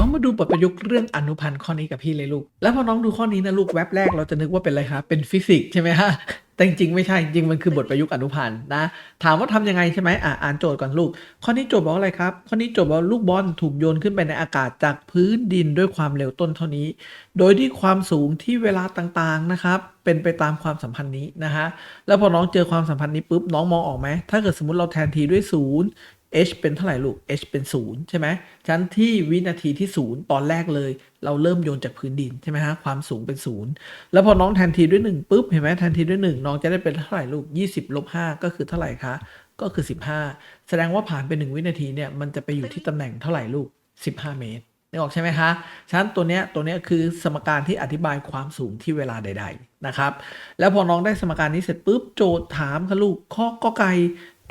น้องมาดูบทประยุกต์เรื่องอนุพันธ์ข้อนี้กับพี่เลยลูก แล้วพอน้องดูข้อนี้นะลูกแว็บแรกเราจะนึกว่าเป็นอะไรคะเป็นฟิสิกส์ใช่ไหมฮะแต่จริงๆไม่ใช่จริงมันคือบทประยุกต์อนุพันธ์นะ ถามว่าทำยังไงใช่ไหมอะอ่านโจทย์ก่อนลูก ข้อนี้โจทย์บอกอะไรครับ ข้อนี้โจทย์บอกลูกบอลถูกโยนขึ้นไปในอากาศจากพื้นดินด้วยความเร็วต้นเท่านี้ โดยที่ความสูงที่เวลาต่างๆนะครับ เป็นไปตามความสัมพันธ์นี้นะฮะแล้วพอน้องเจอความสัมพันธ์นี้ปุ๊บน้องมองออกไหมถ้าเกิดสมมติเราแทนทีด้วยศูนย์ h เป็นเท่าไหร่ลูก h เป็นศูนย์ใช่ไหมฉะนั้นที่วินาทีที่ศูนย์ตอนแรกเลย เราเริ่มโยนจากพื้นดินใช่ไหมฮะ ความสูงเป็นศูนย์แล้วพอน้องแทนทีด้วย 1ปุ๊บ เห็นไหมแทนทีด้วย 1 น้องจะได้เป็นเท่าไหร่ลูก 20ลบ5ก็คือเท่าไหร่คะ ก็คือ 15 แสดงว่าผ่านไป 1 วินาทีเนี่ย มันจะไปอยู่ที่ตำแหน่งเท่าไหร่ลูก 15 เมตรนึกออกใช่ไหมคะ ฉะนั้นตัวเนี้ยตัวเนี้ยคือสมการที่อธิบายความสูงที่เวลาใด ๆ นะครับ แล้วพอน้องได้สมการนี้เสร็จปุ๊บโจทย์ถามค่ะลูกข้อกอไก่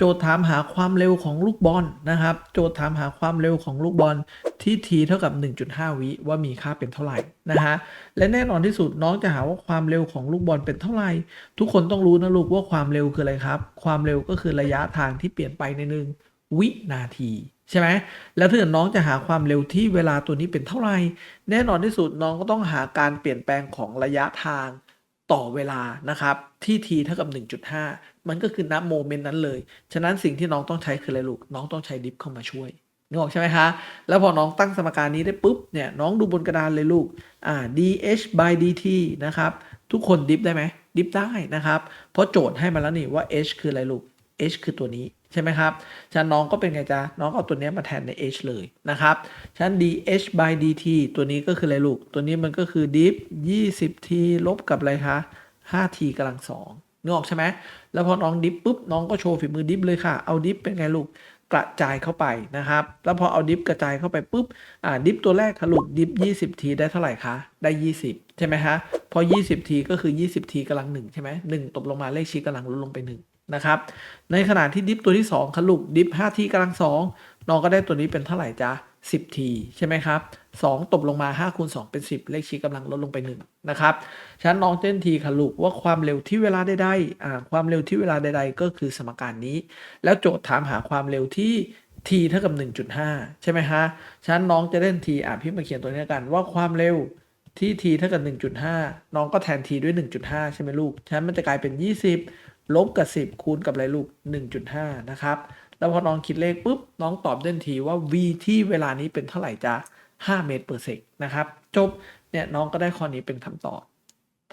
โจทย์ถามหาความเร็วของลูกบอลนะครับ โจทย์ถามหาความเร็วของลูกบอลที่ t เท่ากับ 1.5 วิว่ามีค่าเป็นเท่าไหร่นะฮะ และแน่นอนที่สุดน้องจะหาว่าความเร็วของลูกบอลเป็นเท่าไหร่ ทุกคนต้องรู้นะลูกว่าความเร็วคืออะไรครับ ความเร็วก็คือระยะทางที่เปลี่ยนไปในหนึ่งวินาทีใช่ไหมแล้วถ้าเกิดน้องจะหาความเร็วที่เวลาตัวนี้เป็นเท่าไหร่ แน่นอนที่สุดน้องก็ต้องหาการเปลี่ยนแปลงของระยะทาง ต่อเวลานะครับที่ t เท่ากับ 1.5 มันก็คือนับโมเมนต์นั้นเลย ฉะนั้นสิ่งที่น้องต้องใช้คืออะไรลูก น้องต้องใช้ดิฟเข้ามาช่วยนึกออกใช่ไหมคะ แล้วพอน้องตั้งสมการนี้ได้ปุ๊บเนี่ยน้องดูบนกระดานเลยลูกอ่า dh by dt นะครับ ทุกคนดิฟได้ไหมดิฟได้นะครับ เพราะโจทย์ให้มาแล้วนี่ว่า h คืออะไรลูก h คือตัวนี้ ใช่ไหมครับฉะนั้นน้องก็เป็นไงจ๊ะ น้องเอาตัวนี้มาแทนใน h เลยนะครับฉะนั้น dh by dt ตัวนี้ก็คืออะไรลูก ตัวนี้มันก็คือ diff 20t ลบกับอะไรคะ 5t กำลังสองนึกออกใช่ไหม แล้วพอน้องดิฟปุ๊บ น้องก็โชว์ฝีมือดิฟเลยค่ะ เอาดิฟเป็นไงลูก กระจายเข้าไปนะครับ แล้วพอเอาดิฟกระจายเข้าไปปุ๊บ อ่า ดิฟตัวแรกค่ะลูก ดิฟ 20t ได้เท่าไหร่คะ ได้ 20 ใช่ไหมฮะ พอ 20t ก็คือ 20t กำลังหนึ่งใช่ไหมหนึ่งตกลงมาเลขชี้กำลังลดลงไปหนึ่ง นะครับ ในขณะที่ดิฟตัวที่ 2ค่ะลูกดิฟ 5t กำลังสองน้องก็ได้ตัวนี้เป็นเท่าไหร่จ๊ะ 10t ใช่ไหมครับ 2 ตบลงมา5คูณ2เป็น 10 เลขชี้กำลังลดลงไป 1 นะครับ ฉะนั้นน้องเต้นทีค่ะลูกว่าความเร็วที่เวลาใดๆความเร็วที่เวลาใดๆ ก็คือสมการนี้ แล้วโจทย์ถามหาความเร็วที่ t เท่ากับ 1.5 ใช่ไหมฮะ ฉะนั้นน้องจะเล่น t อะพี่มาเขียนตัวนี้กันว่าความเร็วที่ t เท่ากับ 1.5 น้องก็แทน t ด้วย 1.5 ใช่ไหมลูก ฉะนั้นมันจะกลายเป็น 20 ลบกับ 10 คูณกับอะไรลูก 1.5 นะครับ แล้วพอน้องคิดเลขปุ๊บ น้องตอบเด่นทีว่า v ที่เวลานี้เป็นเท่าไหร่จ๊ะ5เมตรเปอร์เซกนะครับ จบ เนี่ยน้องก็ได้ข้อนี้เป็นคำตอบ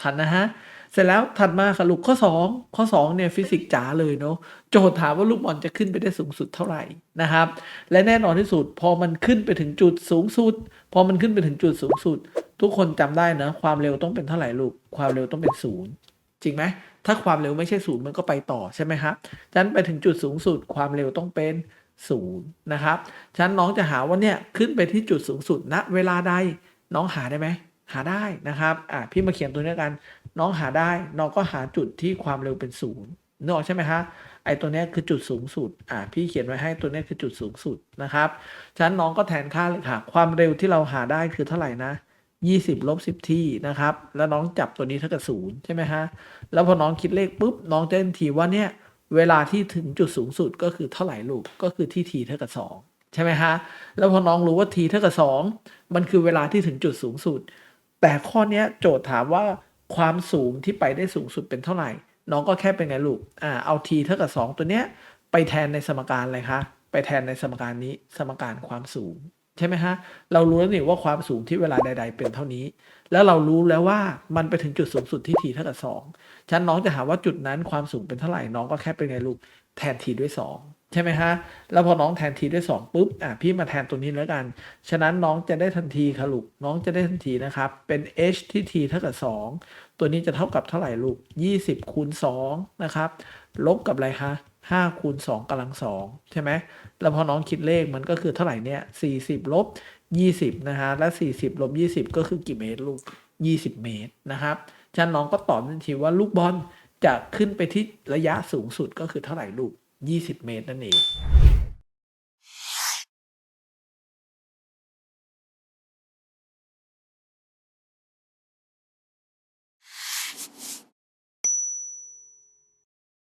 ทันนะฮะ เสร็จแล้วถัดมาค่ะลูกข้อ 2 ข้อ 2 เนี่ยฟิสิกส์จ๋าเลยเนาะ โจทย์ถามว่าลูกบอลจะขึ้นไปได้สูงสุดเท่าไหร่นะครับ และแน่นอนที่สุดพอมันขึ้นไปถึงจุดสูงสุด พอมันขึ้นไปถึงจุดสูงสุด ทุกคนจำได้นะ ความเร็วต้องเป็นเท่าไหร่ลูก ความเร็วต้องเป็นศูนย์ จริงไหมถ้าความเร็วไม่ใช่ศูนย์มันก็ไปต่อใช่ไหมครับฉะนั้นไปถึงจุดสูงสุดความเร็วต้องเป็นศูนย์นะครับฉะนั้นน้องจะหาว่าเนี่ยขึ้นไปที่จุดสูงสุดณเวลาใดน้องหาได้ไหมหาได้นะครับอ่าพี่มาเขียนตัวนี้กัน น้องหาได้น้องก็หาจุดที่ความเร็วเป็นศูนย์นึกออกใช่ไหมฮะไอตัวนี้คือจุดสูงสุดอ่าพี่เขียนไว้ให้ตัวนี้คือจุดสูงสุดนะครับฉะนั้นน้องก็แทนค่าเลยค่ะ ความเร็วที่เราหาได้คือเท่าไหร่นะ 20ลบ10ที่นะครับ แล้วน้องจับตัวนี้เท่ากับศูนย์ใช่ไหมฮะ แล้วพอน้องคิดเลขปุ๊บ น้องจะเห็นทีว่าเนี่ยเวลาที่ถึงจุดสูงสุดก็คือเท่าไหร่ลูกก็คือที่ t เท่ากับ2ใช่ไหมฮะ แล้วพอน้องรู้ว่า t เท่ากับ2มันคือเวลาที่ถึงจุดสูงสุด แต่ข้อเนี้ยโจทย์ถามว่าความสูงที่ไปได้สูงสุดเป็นเท่าไหร่ น้องก็แค่เป็นไงลูกอ่าเอา t เท่ากับ2ตัวเนี้ยไปแทนในสมการอะไรคะไปแทนในสมการนี้สมการความสูง ใช่ไหมฮะ เรารู้แล้วนี่ว่าความสูงที่เวลาใด ๆ เป็นเท่านี้ แล้วเรารู้แล้วว่ามันไปถึงจุดสูงสุดที่ t เท่ากับ2ฉะนันน้องจะหาว่าจุดนั้นความสูงเป็นเท่าไหร่น้องก็แค่เป็นไงลูกแทน t ด้วย 2 ใช่ไหมฮะ แล้วพอน้องแทน t ด้วย2ปุ๊บอะพี่มาแทนตัวนี้แล้วกัน ฉะนั้นน้องจะได้ทันทีค่ะลูกน้องจะได้ทันทีนะครับ เป็น h ที่ t เท่ากับ 2 ตัวนี้จะเท่ากับเท่าไหร่ลูก 20คูณ2นะครับ ลบกับอะไรคะ 5คูณ2กำลัง2ใช่ไหมแล้วพอน้องคิดเลขมันก็คือเท่าไหร่เนี่ย40 ลบ 20 นะฮะ และ 40 ลบ 20 ก็คือกี่เมตรลูก 20 เมตรนะครับฉะนั้นน้องก็ตอบทันทีว่าลูกบอลจะขึ้นไปที่ระยะสูงสุดก็คือเท่าไหร่ลูก 20 เมตรนั่นเอง